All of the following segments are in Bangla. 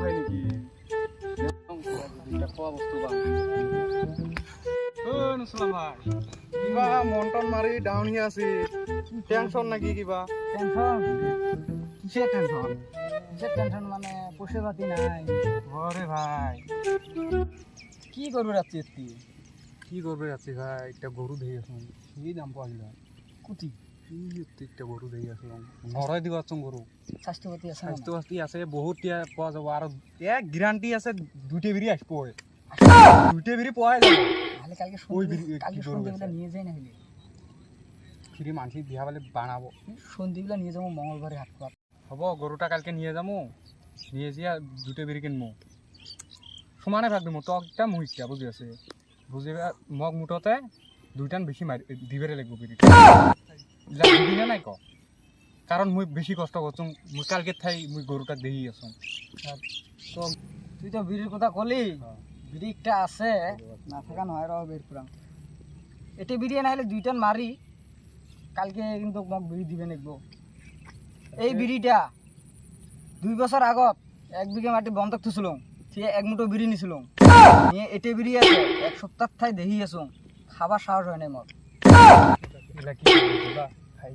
ভাই নাকি? কিবা মন টন মাৰি ডাউন হৈ আছে। টেনচন নাকি কিবা? টেনশন কিসের টেনশন কিসের টেনশন মানে পয়সা পাতি নাই। ঘরে ভাই। কি করবে রাত্রি এত্তি? কি করবে যাচ্ছি ভাই? একটা গরু ধেয়ে আসুন কি দাম পাওয়া যায়? কুটি। একটা গরু ধেয়ে আসলাম দিব গরু স্বাস্থ্যপাতি আছে না? স্বাস্থ্য পাতি আছে বহুত টিয়া পোৱা যাব আৰু এক গ্যারান্টি আছে দুইটা বিড়ি আসব দুইটা বিড়ি পোৱা যাব তাহলে কালকে ওই বিড়ি- কালকে সন্ধ্যেবেলা? নিয়ে যাই না ফ্রি মানসি দিয়া বলে বানাবো সন্ধ্যেবেলা নিয়ে যাব মঙ্গলবারে হাট কর হ'ব গৰুটা কালকে নিয়ে যামো নিয়ে যা দুটা বিড়ি কিনমো। সমানে ভাগ দিমো তক একটা মুখ একটা বুঝি আছে। বুঝি মগ মুঠতে দুইটান বেশি মারি দিবেৰে লাগিব বিড়ি দিবি না নাই ক কাৰণ মই বেছি কষ্ট করছ মই কালকে ঠাই মই গরুটা দেখি আছো। তো তুই তো বিড়ির কথা কলি। হ্যাঁ। বিড়ি আছে। না থাকা নয় র বের করাম এটি বিড়ি না হলে দুইটান মারি কালকে কিন্তু মোক বিড়ি দিবে নেকবো এই বিড়িটা দুই বছর আগত এক বিঘা মাটি বন্ধক থুছিলাম ঠিক এক মুঠো বিড়ি নিছিলাম নিয়ে এটে বিড়ি আছে এক সপ্তাহ ঠাই দেখি আছো। খাবার সাহস হয় নাই দিবা খাই।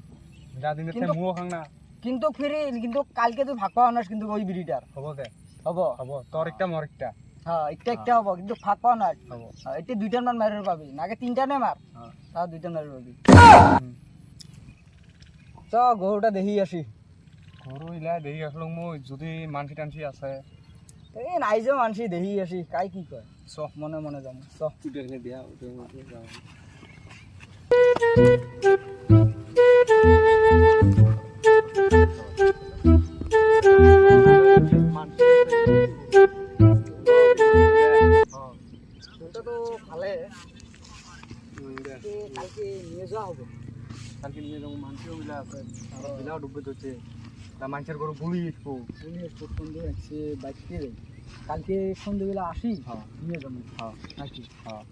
যা দিনে কিন্তু- ময়ো খাং না। কিন্তু ফিরে কিন্তু কালকে তুই ভাগ পাওয়া নাস কিন্তু ওই বিড়িটার হ'ব দে। হব। হ'ব। তোর একটা মর একটা হ্যাঁ একটা একটা হব কিন্তু ভাগ পাওয়া নাস হ'ব। এটা দুইটার মান মারির পাবি। নাকি তিনটা নে মার হ্যাঁ। তাও দুইটা মারির পাবি। চ গরুটা দেখি আসি গরু ইলা দেখি আসলো মই যদি মানসি টানসি আছে। এই নাই যে মানসি দেখি আসি কাই কি কয়? চ মনে মনে যাম। চ। দিয়া গরুটা বিলাও ডুবে ধরছে। তা মানুষের গরু গুলি আসব পুলিশ সন্ধ্যে আছে বাইকে যাই কালকে সন্ধ্যেবেলা আসি হ্যাঁ। নিয়ে যাব। হ্যাঁ। আসি হ্যাঁ।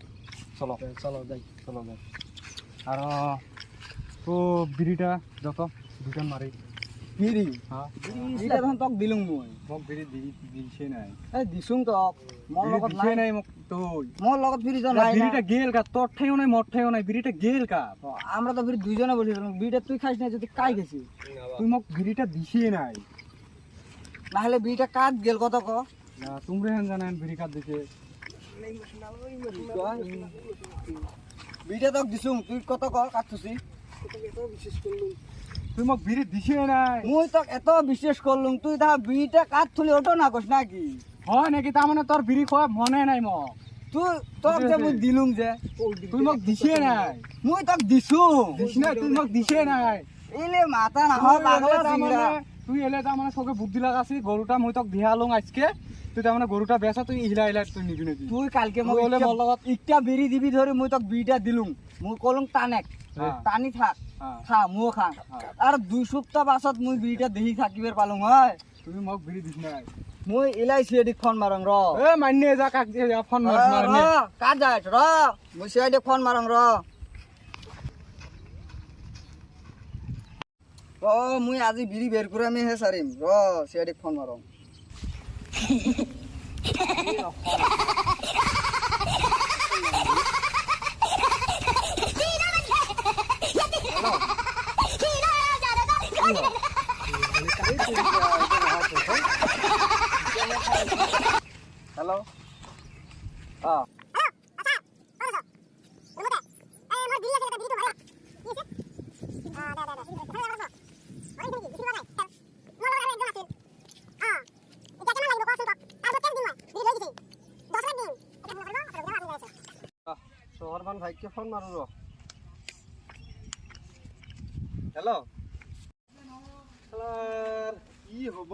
চলো। চলো যাই। চলো যাই। আর তো বিড়িটা যত দুজন মারি। বিড়ি হ্যাঁ। বিড়িটা তখন তক দিলুং মই। মোক বিড়ি দি দিছে নাই। এই দিছুং তক মোৰ লগত দিছে নাই। নাই মোক তুই। মোৰ লগত ফিরি তো নাই। বিড়িটা গেল কা তোর ঠাইও নাই মোর ঠাইও নাই বিড়িটা গেল কা। আমরা তো ফিরি দুইজনে বসেছিলাম বিড়িটা তুই খাইস না যদি কাই গেছি তুই মোক বিড়িটা দিছে নাই। না হলে বিড়িটা কাট গেল কত ক? না তোমরা হেন জানেন বিড়ি কাট দিছে। বিড়িটা তক দিছুং তুই কত ক কাটছুছি তুই মোক বিড়ি দিছে নাই? মুই তোক এত বিশ্বাস করলুম তুই তা বিড়িটা কাত থুলি ওটো না কস নাকি? হয় নাকি? তাৰমানে তোৰ বিড়ি খোৱা মনে নাই মোক। তুই তোক যে মুই দিলুম যে। তুই মোক দিছে নাই? মুই তোক দিছো। দিছ নাই তুই মোক দিছে নাই? ইলে মাথা না পাগলা চিংড়া তুই এলে তাৰমানে চবে বুদ্ধি লাগাছি গৰুটা মই তোক দিহা লওঁ আজকে। তুই তাৰমানে গৰুটা বেচা তুই ইহিলা ইহিলা তুই নিবি নেকি? তুই কালকে তুই মোক ওলে ইটা- বিড়ি দিবি ধরে মুই তক বিড়িটা দিলুম মুই কলুম টানেক। টানি থাক খা মুও খা। আর দুই সপ্তাহ পাছত মুই বিড়িটা দেখি থাকিবার পালুম হয় তুই মোক বিড়ি দিছ নাই। মুই এলাইছি এদিক ফোন মারং র এ মান্যে যা কাক দিয়ে ফোন মাৰ র, মাৰ র, কাজ যায় র মুই সিআইডি ফোন মারং র ও মুই আজি বিড়ি বের করে আমি হে সারিম র সিআইডি ফোন মারং হ্যালো হ্যাঁ সোহরমান ভাইকে ফোন মারু হ্যালো কি হব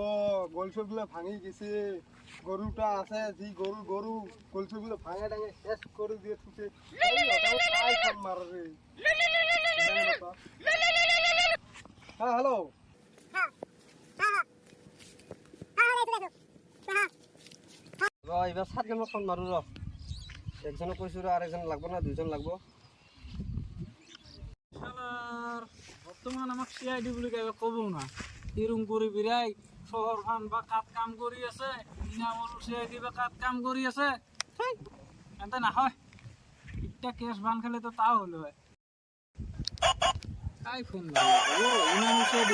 গলচগুলো ভাঙি গেছে গরুটা আছে যি গরু গরু গলচগুলো ভাঙে ডাঙে শেষ করে দিয়ে থুকে ফোন মারে হ্যাঁ হ্যালো র এবার সাত নম্বর ফোন মারু র একজনে কইছো র আর একজন লাগবো না, দুইজন লাগবো। বর্তমান আমাক সিআইডি বুলি কিবা ক'ব না। হিৰুং কৰি বিৰাই চহৰখন বা কাত কাম কৰি আছে, ইনামৰো চিআইডি বা কাত কাম কৰি আছে। এন্তে নহয়। এতিয়া কেছ বান খালে তো তাও হলো হয়। I phone ইনামো CID